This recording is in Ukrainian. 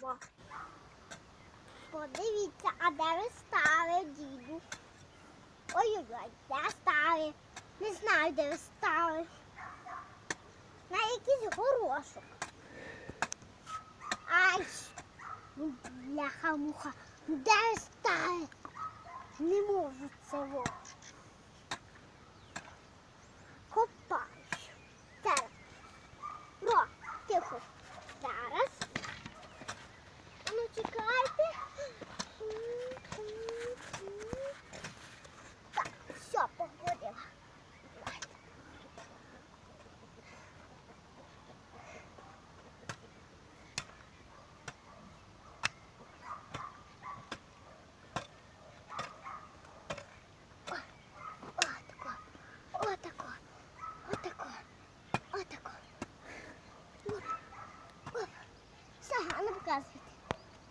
Вова. Подивіться, а де ви стали, діду? Ой-ой-ой, де стали? Не знаю, де ви стали. На якийсь горошок. Ай! Бляха-муха. Де ви стали? Не можу цього. Копаю. casi.